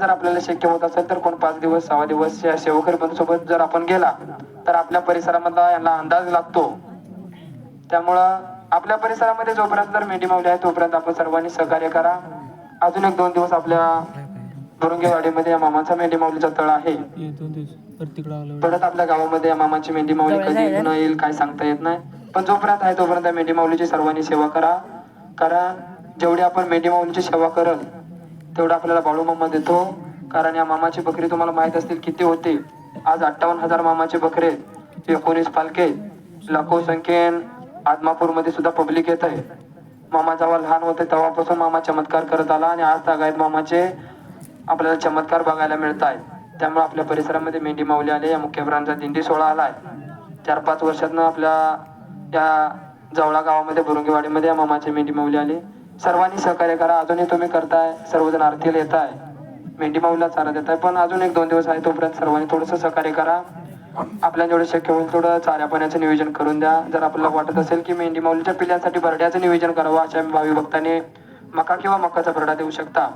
जर आपल्याला शक्य होत असेल तर कोण पाच दिवस सहा दिवस बंधूसोबत जर आपण गेला तर आपल्या परिसरामधला यांना अंदाज लागतो. त्यामुळं आपल्या परिसरामध्ये जोपर्यंत जर मेंढी माऊली आहे तोपर्यंत आपण सर्वांनी सहकार्य करा. अजून एक दोन दिवस आपल्या बुरुंगेवाडीमध्ये या मामाचा मेंढी माऊलीचा तळ आहे. परत आपल्या गावामध्ये या मामाची मेंढी माऊली कधी येईल काय सांगता येत नाही. पण जोपर्यंत आहे तोपर्यंत मेंढी माऊलीची सर्वांनी सेवा करा. कारण जेवढी आपण मेंढी माऊलीची सेवा करल तेवढं आपल्याला बाळू मामा देतो. कारण या मामाची बकरी तुम्हाला माहीत असतील किती होते. आज अठ्ठावन्न हजार मामाचे बकरे एकोणीस पालखे लाखो संख्येन आदमापूरमध्ये सुद्धा पब्लिक येत आहे. मामा जेव्हा लहान होते तेव्हापासून मामा चमत्कार करत आला आणि आज तागायत मामाचे आपल्याला चमत्कार बघायला मिळत आहेत. त्यामुळे आपल्या परिसरामध्ये मेंढी माऊली आले या मुख्य प्रांचा दिंडी सोहळा आलाय चार पाच वर्षातनं आपल्या या जवळा गावामध्ये बुरुंगीवाडीमध्ये या मामाची मेंढी माऊली आली. सर्वांनी सहकार्य करा. अजूनही तुम्ही करताय सर्वजण आरतीला येत आहे मेंढी माऊलीला चारा देत आहे पण अजून एक दोन दिवस आहे तोपर्यंत सर्वांनी थोडंसं सहकार्य करा. आपल्या जेवढं शक्य होईल थोडं चाऱ्या पाण्याचं नियोजन करून द्या. जर आपल्याला वाटत असेल की मेंढी माऊलीच्या पिल्यांसाठी बरड्याचं नियोजन करावं अशा भावी भक्ताने मका किंवा मकाचा बरडा देऊ शकता.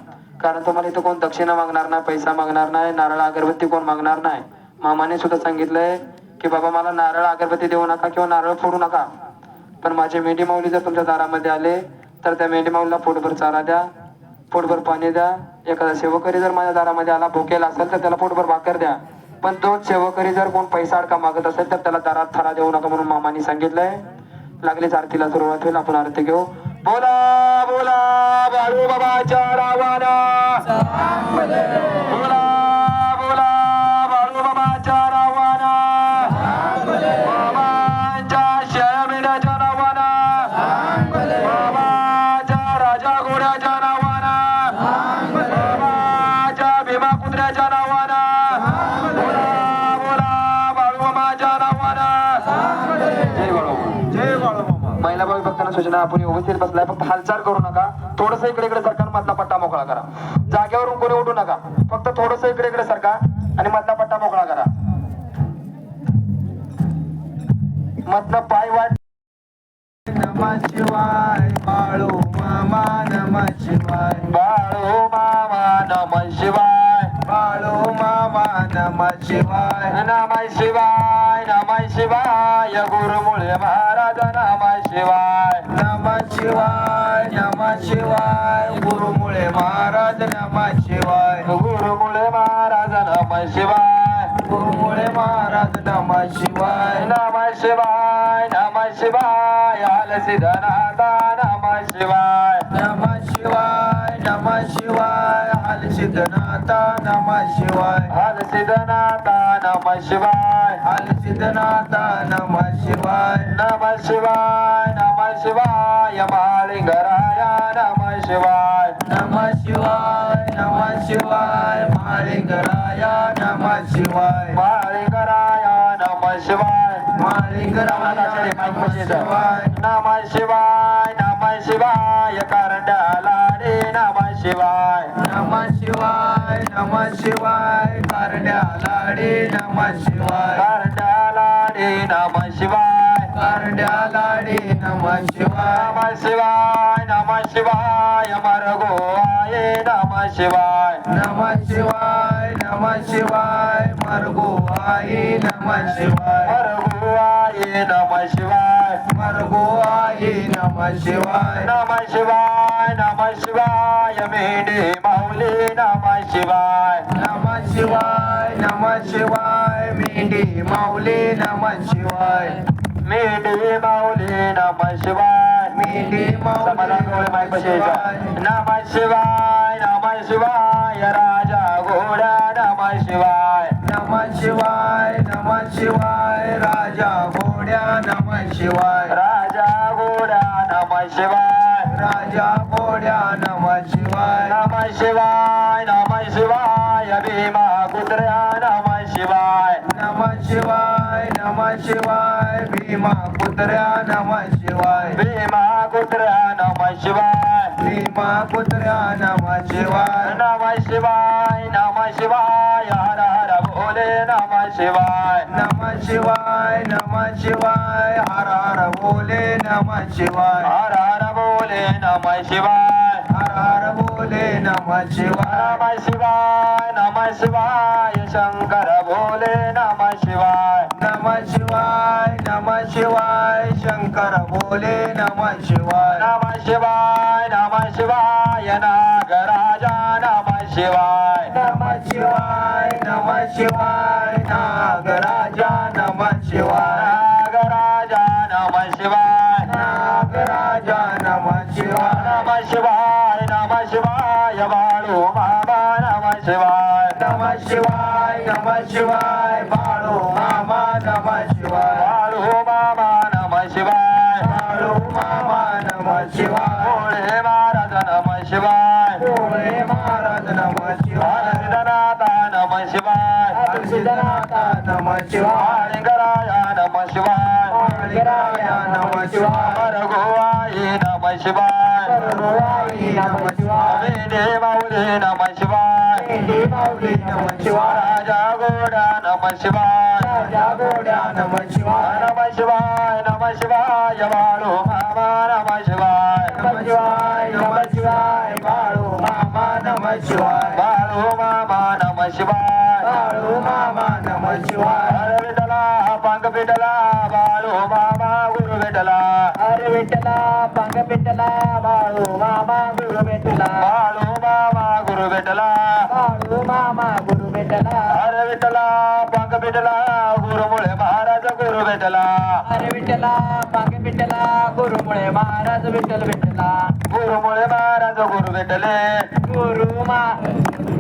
कारण तुम्हाला इथं कोण दक्षिणा मागणार नाही पैसा मागणार नाही नारळ अगरबत्ती कोण मागणार नाही. मामाने सुद्धा सांगितलंय की बाबा मला नारळ अगरबत्ती देऊ नका किंवा नारळ फोडू नका. पण माझे मेंढी माऊली जर तुमच्या दारामध्ये आले तर त्या मेंढीमाऊला पोटभर चारा द्या पोटभर पाणी द्या. एखादा सेवकरी जर माझ्या दारामध्ये आला भुकेला असेल तर त्याला पोटभर भाकर द्या. पण तोच सेवकरी जर कोण पैसा अडका मागत असेल तर त्याला दारात थरा देऊ नका म्हणून मामानी सांगितलंय. लागलीच आरतीला सुरुवात होईल आपण आरती घेऊ. बोला बोला बाळू बाबाच्या रावाना. बोला. भीमा कुत्र्याच्या नावाना. बोला बोला बाळूमामाच्या नावाना. जय बाळूमामा. जय बाळूमामा. महिला भावी भक्तांना सूचना आपण व्यवस्थित बसलाय. फक्त हालचाल करू नका. थोडस इकडे इकडे नमः शिवाय नम शिवाय नम शिवाय गुरुमुळे महाराज नम शिवाय. नमः शिवाय नमः शिवाय गुरुमुळे महाराज नमः शिवाय. गुरुमुळे महाराज नम शिवाय. गुरुमुळे महाराज नमः शिवाय. नम शिवाय नम शिवाय आल सिद्धनाथा सिद्धनाथा नमः शिवाय आल सिद्धनाथा नम शिवाय हल सिद्धनाथा नमः शिवाय नम शिवाय नम शिवाय माळिंगराया नम शिवाय नमः शिवाय नमः शिवाय माळिंगराया नमः शिवाय माळिंगराया नम शिवाय माळिंगराया नमः शिवाय नम शिवाय नम शिवाय करंडाला रे नम शिवाय. नमः शिवाय नमः शिवाय कारड्या लाडे नमः शिवाय. करंडाला रे नम शिवाय. कारड्या लाडे नमः शिवाय. नम शिवाय नम शिवाय मरगो आये नम शिवाय. नमः शिवाय नमः शिवाय मरगो आई नमः शिवाय. मरगो आये नम शिवाय. आई नमः शिवाय। नम शिवाय नम शिवाय मेढे माऊली नम शिवाय। नमः शिवाय नमः शिवाय मेंढी माऊली नमः शिवाय। मेढे माऊली नम शिवाय। मेंढी माऊली. नम शिवाय नम शिवाय राजा घोडा नम शिवाय। नमः शिवाय नमः शिवाय राजा घोड्या नमः शिवाय. राजा घोडा नम शिवाय. राजा घोड्या नमः शिवाय. नम शिवाय नम शिवाय भीमा कुत्र्या नम शिवाय. नमः शिवाय नमः शिवाय भीमा कुत्र्या नमः शिवाय. भीमा कुत्र्या नम शिवाय. भीमा कुत्र्या नमः शिवाय. नम शिवाय नम शिवाय हर हर भोले नम शिवाय. नमः शिवाय नमः शिवाय हर हर भोले नमः शिवाय. हर हर भोले नम शिवाय. हर हर भोले भोले नम शिवाय. नम शिवाय नम शिवाय शंकर भोले नम शिवाय. नम शिवाय नम शिवाय शंकर भोले नम शिवाय. नम शिवाय नम शिवाय नागराजा नम शिवाय. नागराजा नम शिवाय. नागराजा नम शिवाय. नागराजा नम शिवाय. नम शिवाय नम शिवाय बाळू मामा नम शिवाय. नम शिवाय नम शिवाय बाळू मामा नम शिवाय. शिवाय रोळाई नम शिवाय. नम शिवाय राजा गोडा नम शिवाय. राजा गोड्या नम शिवाय. नम शिवाय. नम शिवाय बाळू मामा नम शिवाय. नम शिवाय नम शिवाय बाळू मामा नम शिवाय. बाळू मामा नम शिवाय बाळू मामा नम शिवाय हर विठला पांग पिटला बाळू मामा गुरु विठला अरे विठ्ठला पंग विठ्ठला बाळू मामा गुरु विठ्ठला बाळू मामा गुरु विठला बाळू मामा गुरु विठ्ठला हर विठला पांग पिटला गुरुमुळे महाराज गुरु विठला अरे विठ्ठला पंग विठ्ठला गुरुमुळे महाराज विठ्ठल विठ्ठला गुरुमुळे महाराज गुरु विठले गुरु मा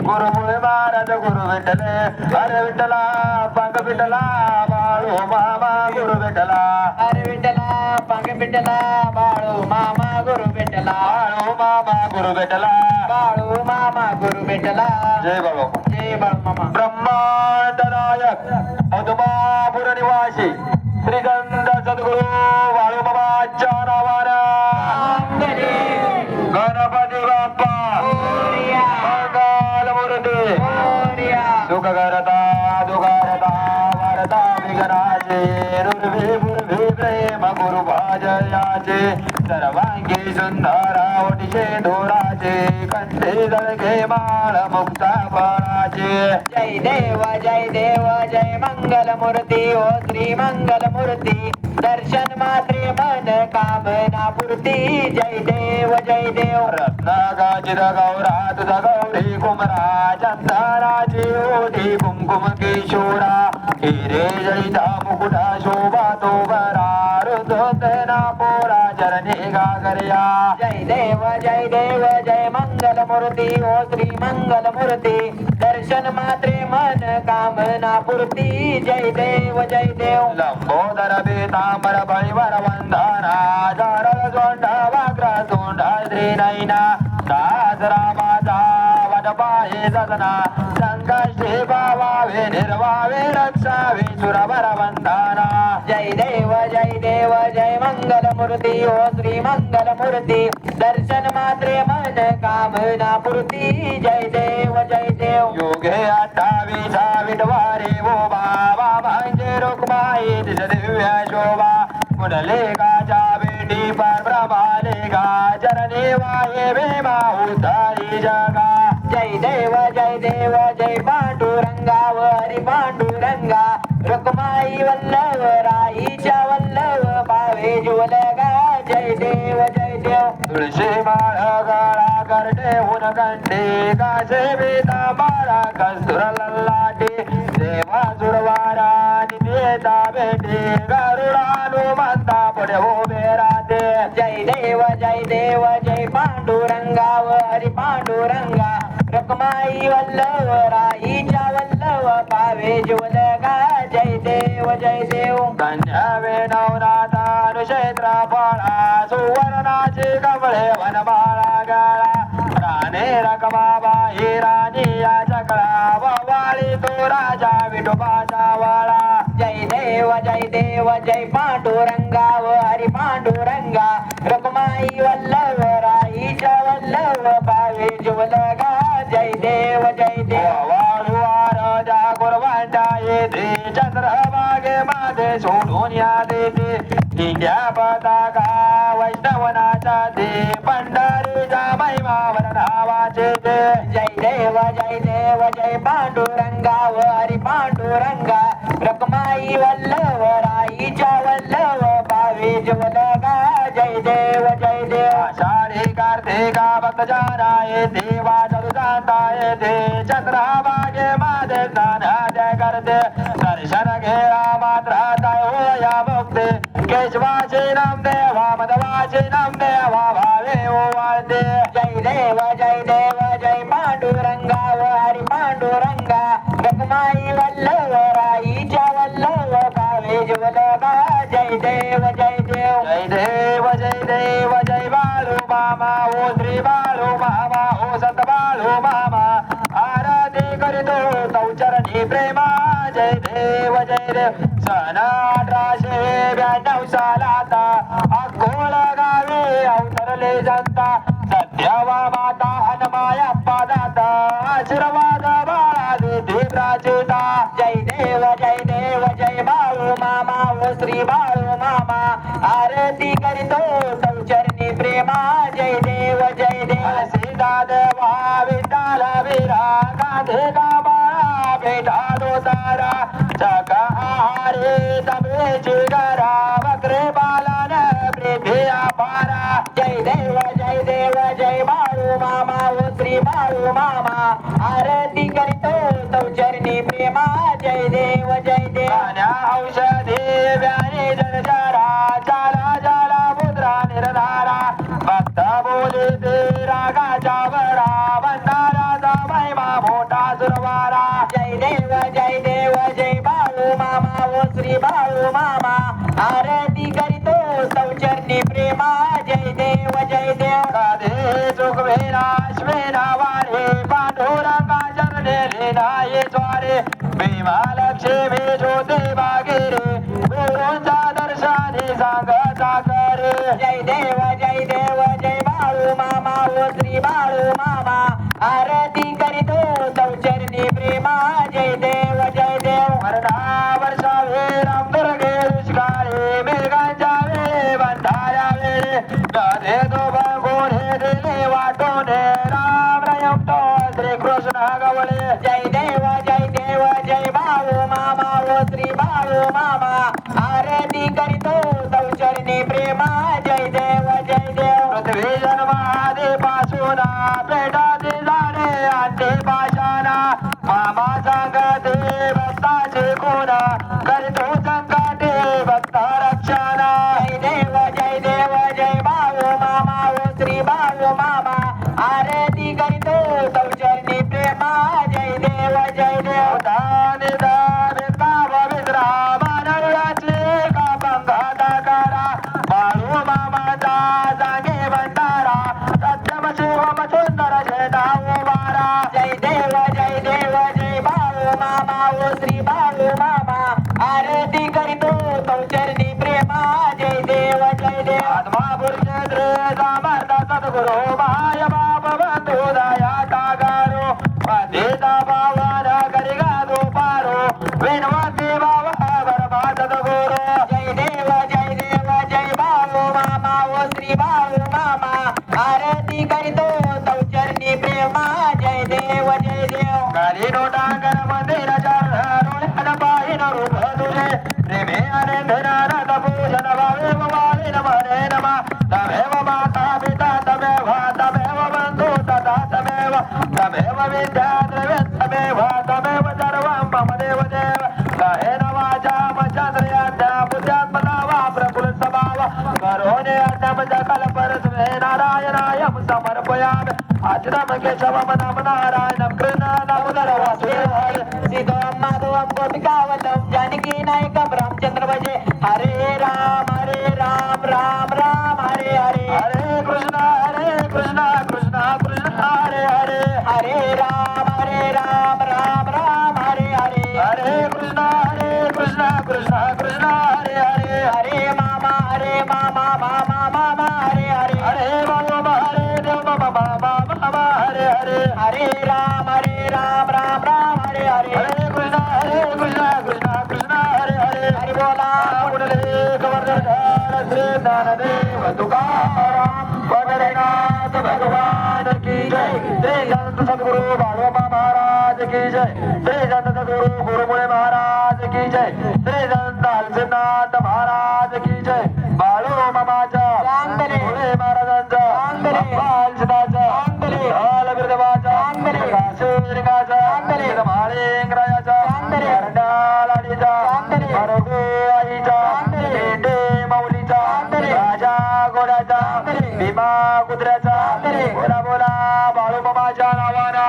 गुरुमुळे महाराज गुरु विठले हरे विठला पांग पिटला बाळू मामा गुरु विठला अरे विठ्ठला पंग विठ्ठला बाळू मामा गुरु विठ्ठला बाळू मामा गुरु विठला बाळू मामा गुरु विठ्ठला जय बाळू जय बाळू मामा ब्रह्मांड नायक सर्वांगी सुंदर ओटीचे धोराचे कंठे जळगे माळ मुक्ता फळाचे जय देव जय देव जय मंगल मूर्ती ओ श्री मंगल मूर्ती दर्शन मात्रे मन कामना पूर्ती जय देव जय देव. रत्नागाचित गौरा तुझा गौरी कुमरा चंदनाची ओढी कुमकुम किशोरा. हिरे जळीता मुकुटा शोभा तो पोरा चरणी गागर्या जय देव जय देव जय मंगल मूर्ती ओ श्री मंगल मूर्ती दर्शन मात्रे मन कामना पूर्ती जय देव जय देव लंबोदर बेतांबर बळीवर वंदना जरळ जोंडा वाग्र तोंड श्री नैना दास रामाचा वडपाये सदना संकष्टी पावावे निर्वावे रक्षावे सुरवर वंदना जय देव जय देव जय मंगल मूर्ती ओ श्री मंगल मूर्ती दर्शन मात्रे मन कामना पूर्ती। जय देव जय देव। योगे अठ्ठावीसा विटवारे वो बाबा। म्हणजे रुक्माई तिज दिव्य शोभा। कुंडले गाजा बेटी पर प्रभाले गा चरणे वाये भीमा उद्धारी जगा। देव जय देव जय पांडुरंगाव हरी पांडुरंगा. रुक्माई वल्लव राईच्या वल्लव पावे जुलगा जय देव जय देव. तुळशी माळा गाळा करडे हुन कंडे कासे बेता बाळा कस्तुर लल्लाटे. देवा जुडवारा निवेदा भेटे. गरुडानु म्हणता पडे हो जय देव जय देव जय पांडुरंगाव हरी पांडुरंगा. रुक्माई वल्लव राईच्या वल्लव पावे जुलगा जय देव जय देव कन्यावे नवनाथानुक्षेत्र फळा सुवर्णाचे कमळे वनमाळा गाळा. राणे रकमाबाई राणी या चकळा वाळी तो राजा विठोबाचा वाळा. जय देव जय देव जय पांडुरंगाव हरी पांडुरंग पावन धावाचे जय देव जय देव जय पांडुरंगा व हरी पांडुरंगा. रकमाई वल्लव राईच्या वल्लव पावे जवलगा जय देव जय देव. सारे कार्तिका भक्त जाराय देवा जगदाताय दे चंद्रावा देव जय देव जय पांडुरंगा व हरी पांडुरंगा रखमाई वल्लव राईच्या वल्लभ पावे ज्वलगा जय देव जय देव। जय देव जय देव जय बाळू मामा ओ श्री बाळू मामा ओ संत बाळू मामा आरती करीतो चौचरणी प्रेमा जय देव जय देव। सन अठराशे ब्याण्णव सालाता अकोला गावी अवतरले जनता सत्यावा माता हनुमायप्पा दाता आशीर्वाद जय देव जय देव जय बाळू मामा व श्री बाळू मामा आरती करीतो प्रेमा जय देव जय देव सीता देवा विठाला विरा गाधे गाबा बेटा दो तारा शाकाहारी तबेची गरा बकरे बालन प्रेमी अपारा जय देव जय देव श्री बाळू मामा आरती करीतो चौचरणी प्रेमा जय देव जय देव. गाण्या औषधी व्याने जलचारा चाला जाला मुद्रा निर्धारा. भक्त बोले ते रागाच्या वरा भंडाराचा महिमा मोठा सुरवारा. जय देव जय देव जय बाळू मामा व श्री बाळू मामा. आरती करीतो चौचरणी प्रेमा जय देव जय देव. राधे सुखवेना द्वारे भीमा लक्ष्मी ज्योती बागिरी गुरूंचा दर्शनी सांगता करे. जय देवा. बाळू सद्गुरु माय बाप दया नारायणाय समर्पयामि अच्युतम केशवम हरे राम हरे राम राम राम हरे हरे। हरे कृष्ण हरे कृष्ण कृष्ण कृष्ण हरे हरे। हरि बोला पुंडलिक वर्धन श्री ज्ञानदेव तुकाराम पंढरीनाथ भगवान की जय। जय संत सद्गुरु बाळोबा महाराज की जय। श्री संत गुरु गुरुमुळे महाराज की जय। श्री संत हलसिनाथ महाराज कुत्र्याचा बोला बोला. बाळूबाबाच्या नावाना.